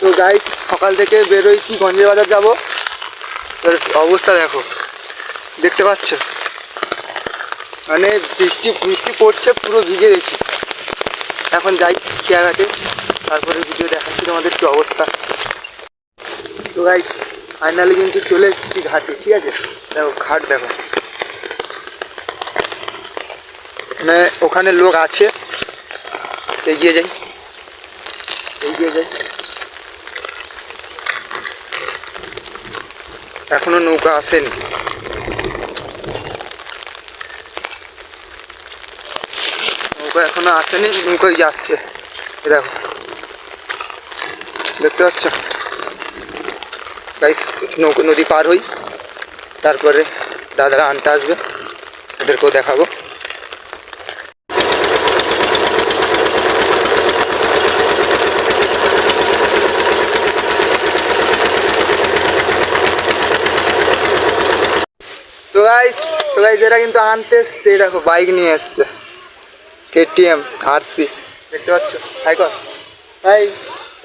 তো গাইস সকাল থেকে বেরোইছি গঞ্জের বাজার যাব। অবস্থা দেখো, দেখতে পাচ্ছ? মানে বৃষ্টি বৃষ্টি পড়ছে, পুরো ভিজে গেছি। এখন যাই খেয়াঘাটে, তারপরে ভিডিও দেখাচ্ছি তোমাদের কি অবস্থা। তো গাইস ফাইনালি কিন্তু চলে এসেছি ঘাটে, ঠিক আছে? দেখো, ঘাট দেখো। মানে ওখানে লোক আছে, এগিয়ে যাই এগিয়ে যাই। এখনও নৌকা আসেনি। নৌকা এখনও আসেনি নৌকা ওই আসছে দেখো। দেখতে পাচ্ছ? গাইস নৌকো, নদী পার হই। তারপরে দাদারা আনতে আসবে। ওদেরকেও দেখাবো। গাইস তো গাইস এরা কিন্তু আনতে এসছে দেখো বাইক নিয়ে এসছে। কেটিএম আরসি দেখতে পাচ্ছ? হাই কর হাই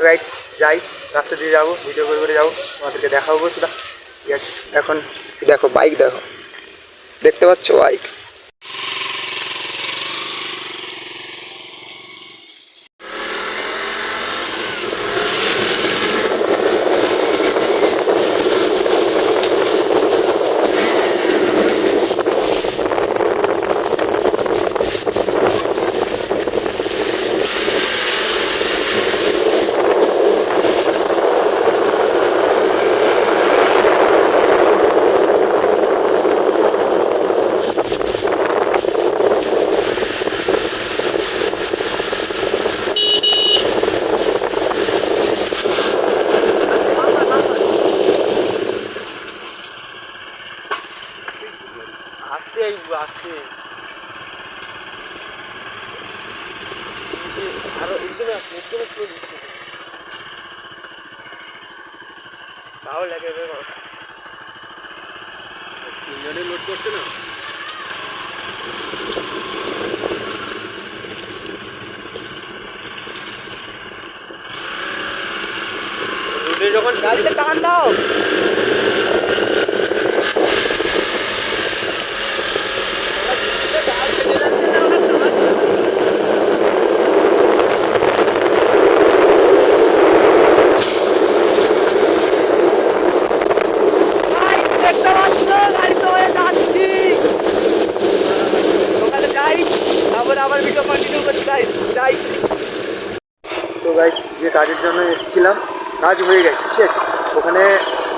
গাইস যাই, রাস্তা দিয়ে যাব ভিডিও করে করে যাব, তোমাদেরকে দেখাবো সেটা ঠিক আছে, এখন দেখো বাইক দেখো। দেখতে পাচ্ছ বাইক আসতে আইব আসতে আরও একদমই আসতে একদমই স্লো দিচ্ছে তাও লাগে তিনজনে লোড করছে না? যখন গাড়িতে টান দাও। দেখতে পাচ্ছ গাড়িতে হয়ে যাচ্ছি। ওখানে যাই, তারপরে আবার ভিডিও কন্টিনিউ করছি গাইস যাই। তো গাইস যে কাজের জন্য এসেছিলাম, কাজ হয়ে গেছে, ঠিক আছে? ওখানে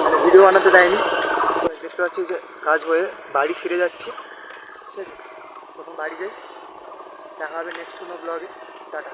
মানে ভিডিও বানাতে দেয়নি দেখতে পাচ্ছি যে কাজ হয়ে বাড়ি ফিরে যাচ্ছি, ঠিক আছে? প্রথম বাড়ি যাই। দেখা হবে নেক্সট কোনো ব্লগে টাটা।